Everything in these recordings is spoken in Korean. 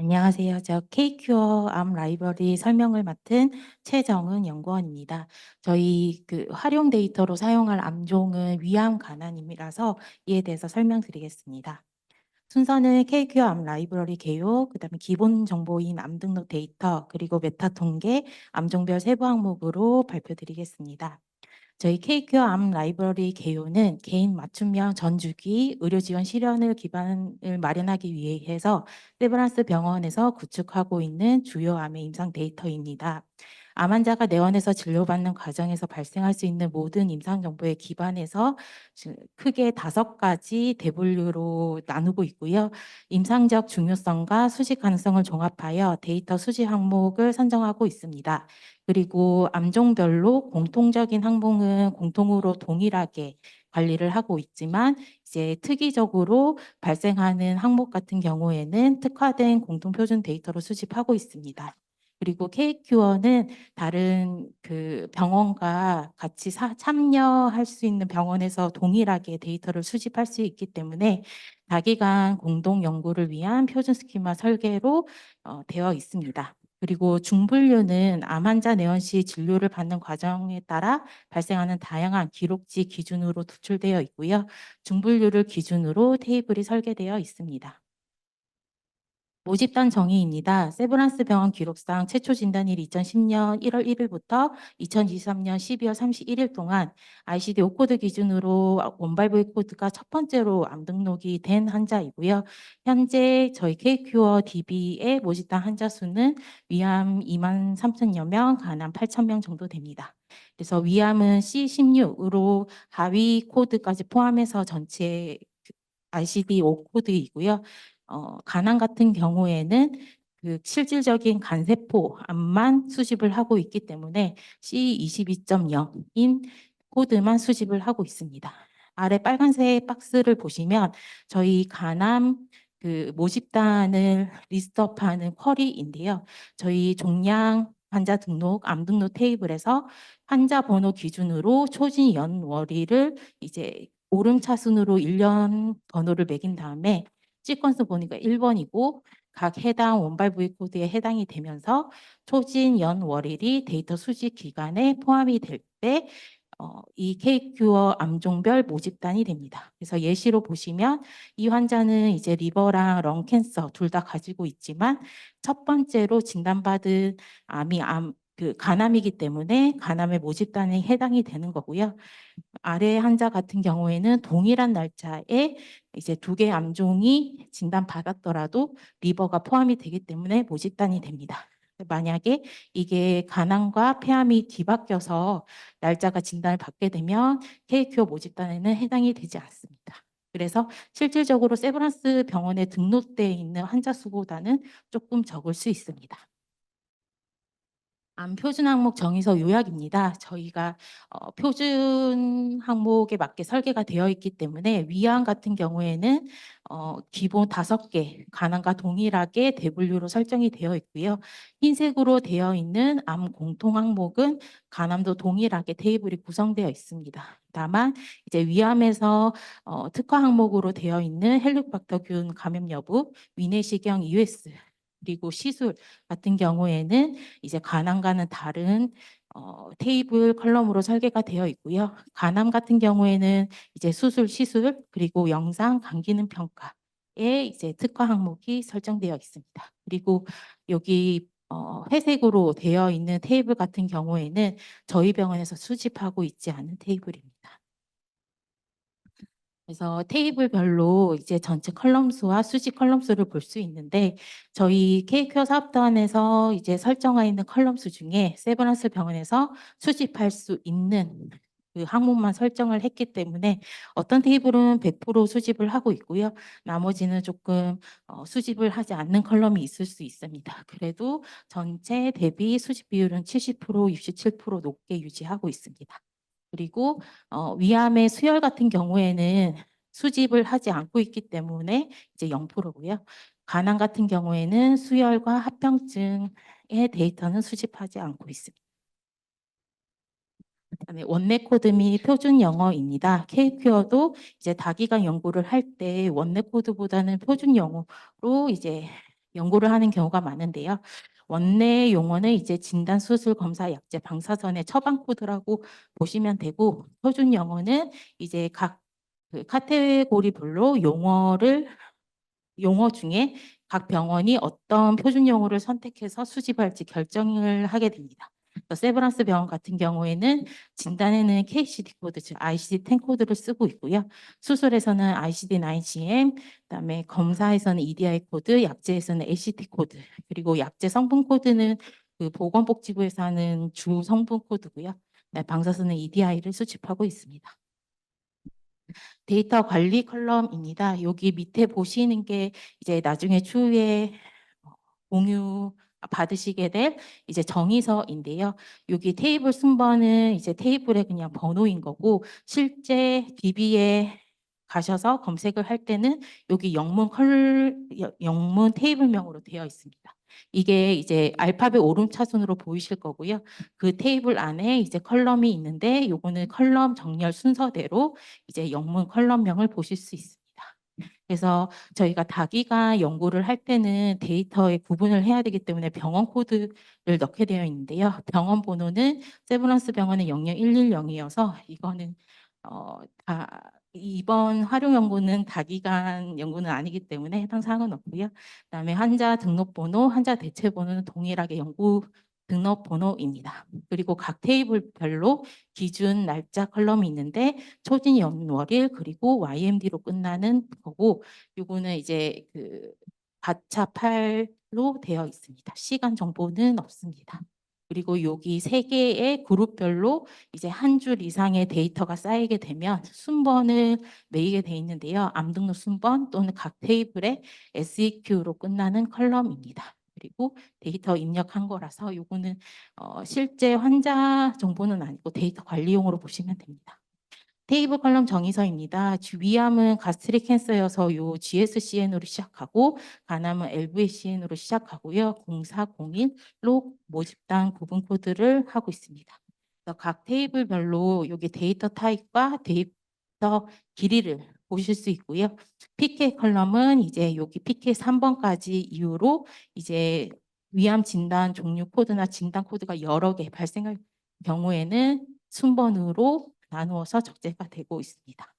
안녕하세요. 저 K큐어 암 라이브러리 설명을 맡은 최정은 연구원입니다. 저희 그 활용 데이터로 사용할 암종은 위암 가난임이라서 이에 대해서 설명드리겠습니다. 순서는 KQ 암 라이브러리 개요, 그 다음에 기본 정보인 암 등록 데이터, 그리고 메타 통계, 암종별 세부 항목으로 발표드리겠습니다. 저희 KQ 암 라이브러리 개요는 개인 맞춤형 전주기 의료 지원 실현을 기반을 마련하기 위해서 세브란스 병원에서 구축하고 있는 주요 암의 임상 데이터입니다. 암 환자가 내원해서 진료받는 과정에서 발생할 수 있는 모든 임상 정보에 기반해서 지- 크게 다섯 가지 대분류로 나누고 있고요. 임상적 중요성과 수집 가능성을 종합하여 데이터 수집 항목을 선정하고 있습니다. 그리고 암종별로 공통적인 항목은 공통으로 동일하게 관리를 하고 있지만 이제 특이적으로 발생하는 항목 같은 경우에는 특화된 공통 표준 데이터로 수집하고 있습니다. 그리고 KQ어는 다른 그 병원과 같이 사- 참여할 수 있는 병원에서 동일하게 데이터를 수집할 수 있기 때문에 다기간 공동 연구를 위한 표준 스키마 설계로 어, 되어 있습니다. 그리고 중분류는 암 환자 내원 시 진료를 받는 과정에 따라 발생하는 다양한 기록지 기준으로 도출되어 있고요. 중분류를 기준으로 테이블이 설계되어 있습니다. 모집단 정의입니다. 세브란스 병원 기록상 최초 진단일이 2010년 1월 1일부터 2023년 12월 31일 동안 ICD 5코드 기준으로 원발부의 코드가 첫 번째로 암 등록이 된 환자이고요. 현재 저희 KQ어 DB의 모집단 환자 수는 위암 2만 3천여 명, 간암 8천 명 정도 됩니다. 그래서 위암은 C16으로 하위 코드까지 포함해서 전체 ICD 5코드이고요. 어, 간암 같은 경우에는 그 실질적인 간세포 암만 수집을 하고 있기 때문에 C22.0인 코드만 수집을 하고 있습니다. 아래 빨간색 박스를 보시면 저희 간암 그 모집단을 리스트업하는 쿼리인데요. 저희 종양 환자 등록, 암 등록 테이블에서 환자 번호 기준으로 초진 연월일을 이제 오름차순으로 1년 번호를 매긴 다음에 시퀀스 보니까 1번이고 각 해당 원발 부위 코드에 해당이 되면서 초진 연 월일이 데이터 수집 기간에 포함이 될때 어, 이 KQ어 암종별 모집단이 됩니다. 그래서 예시로 보시면 이 환자는 이제 리버랑 런 캔서 둘 다 가지고 있지만 첫 번째로 진단받은 암이 암, 그 간암이기 때문에 간암의 모집단에 해당이 되는 거고요. 아래 환자 같은 경우에는 동일한 날짜에 이제 두 개 암종이 진단받았더라도 리버가 포함이 되기 때문에 모집단이 됩니다. 만약에 이게 간암과 폐암이 뒤바뀌어서 날짜가 진단을 받게 되면 KQ 모집단에는 해당이 되지 않습니다. 그래서 실질적으로 세브란스 병원에 등록되어 있는 환자 수보다는 조금 적을 수 있습니다. 암 표준 항목 정의서 요약입니다. 저희가 어, 표준 항목에 맞게 설계가 되어 있기 때문에 위암 같은 경우에는 어, 기본 다섯 개 간암과 동일하게 대분류로 설정이 되어 있고요. 흰색으로 되어 있는 암 공통 항목은 간암도 동일하게 테이블이 구성되어 있습니다. 다만 이제 위암에서 어, 특화 항목으로 되어 있는 헬리코박터균 감염 여부, 위내시경 EUS 그리고 시술 같은 경우에는 이제 간암과는 다른 어, 테이블 컬럼으로 설계가 되어 있고요. 간암 같은 경우에는 이제 수술, 시술 그리고 영상 감기능 평가에 이제 특화 항목이 설정되어 있습니다. 그리고 여기 어, 회색으로 되어 있는 테이블 같은 경우에는 저희 병원에서 수집하고 있지 않은 테이블입니다. 그래서 테이블별로 이제 전체 컬럼 수와 수직 컬럼 수를 볼 수 있는데 저희 케이큐어 사업단에서 이제 설정하 있는 컬럼 수 중에 세브란스 병원에서 수집할 수 있는 그 항목만 설정을 했기 때문에 어떤 테이블은 100% 수집을 하고 있고요. 나머지는 조금 어, 수집을 하지 않는 컬럼이 있을 수 있습니다. 그래도 전체 대비 수집 비율은 70%, 67% 높게 유지하고 있습니다. 그리고 어, 위암의 수혈 같은 경우에는 수집을 하지 않고 있기 때문에 이제 0%고요. 간암 같은 경우에는 수혈과 합병증의 데이터는 수집하지 않고 있습니다. 그다음에 원내 코드 및 표준 영어입니다. KQ어도 이제 다기간 연구를 할 때 원내 코드보다는 표준 영어로 이제 연구를 하는 경우가 많은데요. 원내 용어는 이제 진단, 수술, 검사, 약제, 방사선의 처방 코드라고 보시면 되고 표준 영어는 이제 각 그 카테고리별로 용어를 용어 중에 각 병원이 어떤 표준 용어를 선택해서 수집할지 결정을 하게 됩니다. 세브란스 병원 같은 경우에는 진단에는 KCD 코드, 즉 ICD-10 코드를 쓰고 있고요. 수술에서는 ICD-9CM, 그다음에 검사에서는 EDI 코드, 약제에서는 ACT 코드, 그리고 약제 성분 코드는 그 보건복지부에서 하는 주 성분 코드고요. 네, 방사선은 EDI를 수집하고 있습니다. 데이터 관리 컬럼입니다. 여기 밑에 보시는 게 이제 나중에 추후에 어, 공유 받으시게 될 이제 정의서인데요. 여기 테이블 순번은 이제 테이블의 그냥 번호인 거고 실제 DB에 가셔서 검색을 할 때는 여기 영문 컬 여- 영문 테이블명으로 되어 있습니다. 이게 이제 알파벳 오름차순으로 보이실 거고요. 그 테이블 안에 이제 컬럼이 있는데 요거는 컬럼 정렬 순서대로 이제 영문 컬럼명을 보실 수 있습니다. 그래서 저희가 다기가 연구를 할 때는 데이터에 구분을 해야 되기 때문에 병원 코드를 넣게 되어 있는데요. 병원 번호는 세브란스 병원은 00110이어서 이거는 어, 다 이번 활용 연구는 다기간 연구는 아니기 때문에 해당 사항은 없고요. 그다음에 환자 등록 번호, 환자 대체 번호는 동일하게 연구 등록 번호입니다. 그리고 각 테이블별로 기준 날짜 컬럼이 있는데 초진 연월일 그리고 YMD로 끝나는 거고 요거는 이제 그 가차 8로 되어 있습니다. 시간 정보는 없습니다. 그리고 여기 세 개의 그룹별로 이제 한 줄 이상의 데이터가 쌓이게 되면 순번을 매기게 돼 있는데요. 암 등록 순번 또는 각 테이블의 SEQ로 끝나는 컬럼입니다. 그리고 데이터 입력한 거라서 요거는 어, 실제 환자 정보는 아니고 데이터 관리용으로 보시면 됩니다. 테이블 컬럼 정의서입니다. 주- 위암은 가스트릭 캔서여서 요 GSCN으로 시작하고 간암은 LVCN으로 시작하고요. 0401로 모집단 구분 코드를 하고 있습니다. 각 테이블별로 여기 데이터 타입과 데이터 길이를 보실 수 있고요. PK 컬럼은 이제 여기 PK 3번까지 이후로 이제 위암 진단 종류 코드나 진단 코드가 여러 개 발생할 경우에는 순번으로 나누어서 적재가 되고 있습니다.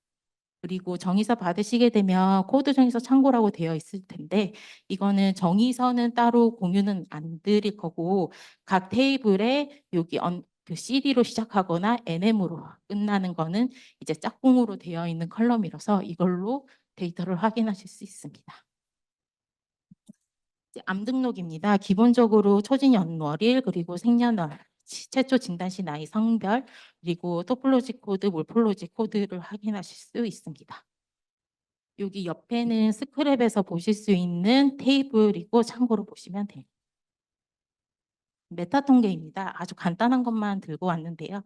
그리고 정의서 받으시게 되면 코드 정의서 참고라고 되어 있을 텐데 이거는 정의서는 따로 공유는 안 드릴 거고 각 테이블에 여기 언, 그 CD로 시작하거나 NM으로 끝나는 거는 이제 짝꿍으로 되어 있는 컬럼이라서 이걸로 데이터를 확인하실 수 있습니다. 암 등록입니다. 기본적으로 초진 연 월일 그리고 생년월, 치- 최초 진단 시 나이, 성별 그리고 토폴로지 코드, 몰폴로지 코드를 확인하실 수 있습니다. 여기 옆에는 스크랩에서 보실 수 있는 테이블이고 참고로 보시면 돼요. 메타 통계입니다. 아주 간단한 것만 들고 왔는데요.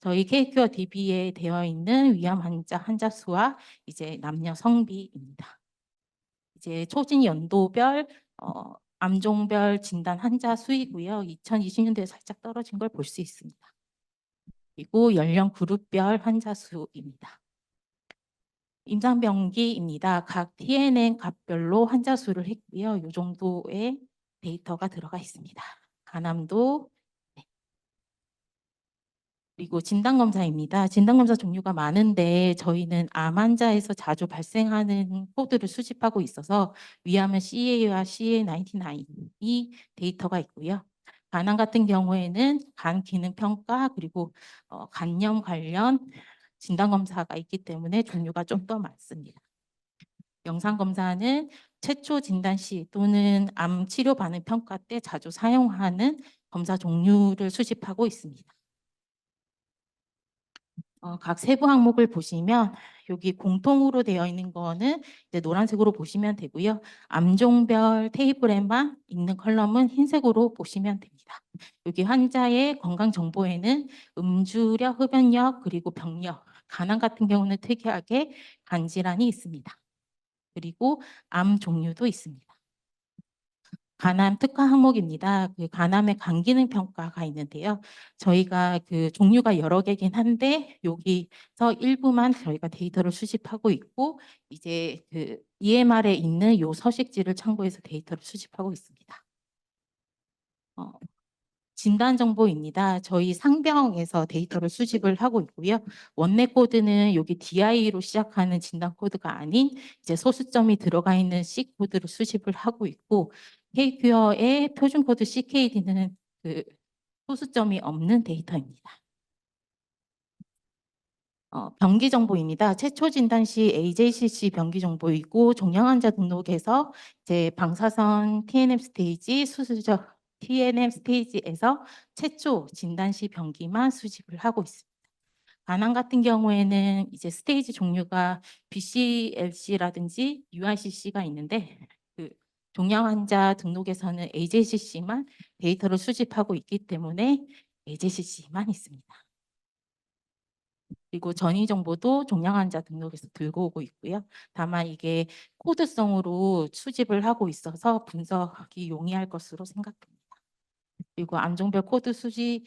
저희 KQ와 DB에 되어 있는 위암 환자 환자 수와 이제 남녀 성비입니다. 이제 초진 연도별 어, 암종별 진단 환자 수이고요. 2020년도에 살짝 떨어진 걸 볼 수 있습니다. 그리고 연령 그룹별 환자 수입니다. 임상병기입니다. 각 TNN 값별로 환자 수를 했고요. 이 정도의 데이터가 들어가 있습니다. 간암도 네. 그리고 진단검사입니다. 진단검사 종류가 많은데 저희는 암 환자에서 자주 발생하는 코드를 수집하고 있어서 위암은 CA와 CA99이 데이터가 있고요. 간암 같은 경우에는 간 기능 평가 그리고 어, 간염 관련 진단검사가 있기 때문에 종류가 좀 더 많습니다. 영상 검사는 최초 진단 시 또는 암 치료 반응 평가 때 자주 사용하는 검사 종류를 수집하고 있습니다. 어, 각 세부 항목을 보시면 여기 공통으로 되어 있는 거는 이제 노란색으로 보시면 되고요. 암종별 테이블에만 있는 컬럼은 흰색으로 보시면 됩니다. 여기 환자의 건강 정보에는 음주력, 흡연력, 그리고 병력, 간암 같은 경우는 특이하게 간 질환이 있습니다. 그리고 암 종류도 있습니다. 간암 특화 항목입니다. 그 간암의 간 기능 평가가 있는데요. 저희가 그 종류가 여러 개긴 한데 여기서 일부만 저희가 데이터를 수집하고 있고 이제 그 EMR에 있는 요 서식지를 참고해서 데이터를 수집하고 있습니다. 어, 진단 정보입니다. 저희 상병에서 데이터를 수집을 하고 있고요. 원내 코드는 여기 DI로 시작하는 진단 코드가 아닌 이제 소수점이 들어가 있는 C 코드를 수집을 하고 있고 K큐어의 표준 코드 CKD는 그 소수점이 없는 데이터입니다. 어, 병기 정보입니다. 최초 진단 시 AJCC 병기 정보이고 종양 환자 등록에서 이제 방사선 TNM 스테이지 수술적 TNM 스테이지에서 최초 진단 시 병기만 수집을 하고 있습니다. 반항 같은 경우에는 이제 스테이지 종류가 BCLC라든지 UICC가 있는데 그 종양 환자 등록에서는 AJCC만 데이터를 수집하고 있기 때문에 AJCC만 있습니다. 그리고 전이 정보도 종양 환자 등록에서 들고 오고 있고요. 다만 이게 코드성으로 수집을 하고 있어서 분석이 용이할 것으로 생각됩니다. 그리고 암종별 코드 수집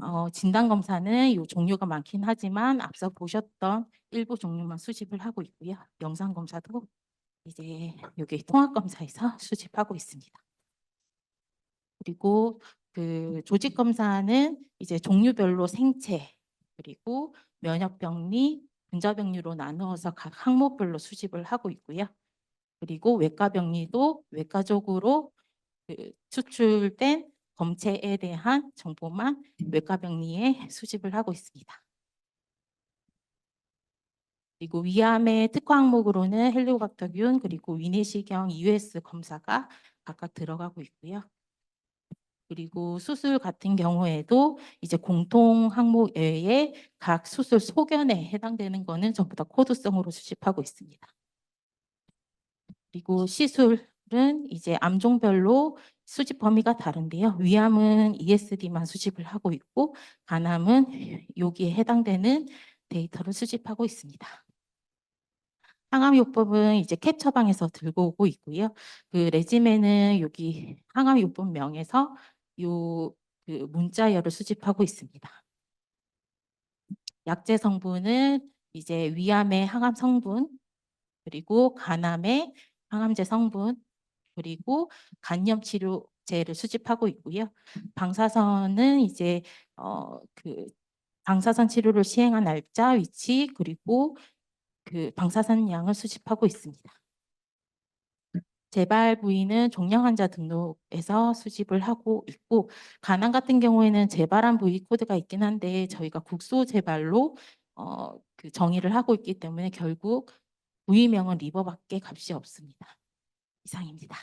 어, 진단 검사는 이 종류가 많긴 하지만 앞서 보셨던 일부 종류만 수집을 하고 있고요. 영상 검사도 이제 여기 통합 검사에서 수집하고 있습니다. 그리고 그 조직 검사는 이제 종류별로 생체 그리고 면역병리, 분자병리로 나누어서 각 항목별로 수집을 하고 있고요. 그리고 외과병리도 외과적으로 그 추출된 검체에 대한 정보만 외과병리에 수집을 하고 있습니다. 그리고 위암의 특화 항목으로는 헬리코박터균 그리고 위내시경 EUS 검사가 각각 들어가고 있고요. 그리고 수술 같은 경우에도 이제 공통 항목 외에 각 수술 소견에 해당되는 거는 전부 다 코드성으로 수집하고 있습니다. 그리고 시술 은 이제 암종별로 수집 범위가 다른데요. 위암은 ESD만 수집을 하고 있고 간암은 여기에 해당되는 데이터를 수집하고 있습니다. 항암요법은 이제 캡 처방에서 들고 오고 있고요. 그 레지메는 여기 항암요법명에서 요 그 문자열을 수집하고 있습니다. 약제 성분은 이제 위암의 항암 성분 그리고 간암의 항암제 성분 그리고 간염 치료제를 수집하고 있고요. 방사선은 이제 어 그 방사선 치료를 시행한 날짜, 위치 그리고 그 방사선 양을 수집하고 있습니다. 재발 부위는 종양 환자 등록에서 수집을 하고 있고 간암 같은 경우에는 재발한 부위 코드가 있긴 한데 저희가 국소 재발로 어, 그 정의를 하고 있기 때문에 결국 부위명은 리버밖에 값이 없습니다. 이상입니다.